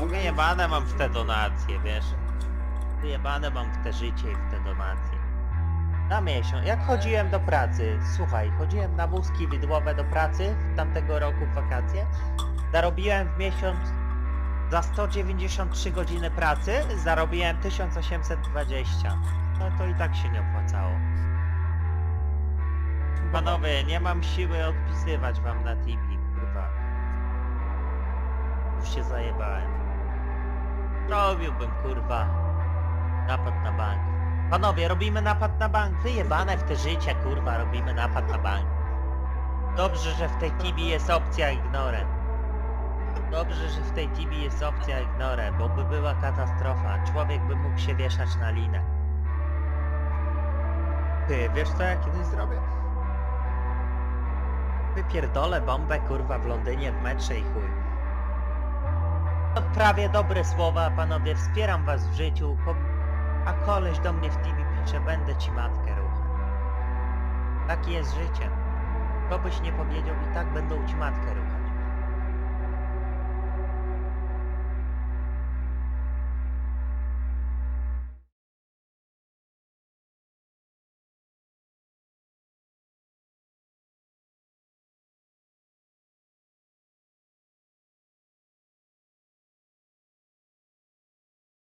Wyjebane mam w te donacje, wiesz. Wyjebane mam w te życie i w te donacje. Na miesiąc. Jak chodziłem do pracy, słuchaj, chodziłem na wózki widłowe do pracy w tamtego roku w wakacje. Zarobiłem w miesiąc za 193 godziny pracy, zarobiłem 1820. No to i tak się nie opłacało. Panowie, nie mam siły odpisywać wam na TV, kurwa. Już się zajebałem. Robiłbym, kurwa, napad na bank. Panowie, robimy napad na bank. Wyjebane w te życie, kurwa, robimy napad na bank. Dobrze, że w tej TV jest opcja ignore. Dobrze, że w tej TV jest opcja ignore, bo by była katastrofa. Człowiek by mógł się wieszać na linę. Ty, wiesz co ja kiedyś zrobię? Wypierdolę bombę, kurwa, w Londynie w metrze i chuj. To prawie dobre słowa, panowie, wspieram was w życiu, a koleś do mnie w TV pisze, będę ci matkę ruchać. Takie jest życie. Co byś nie powiedział, i tak będą ci matkę ruchać.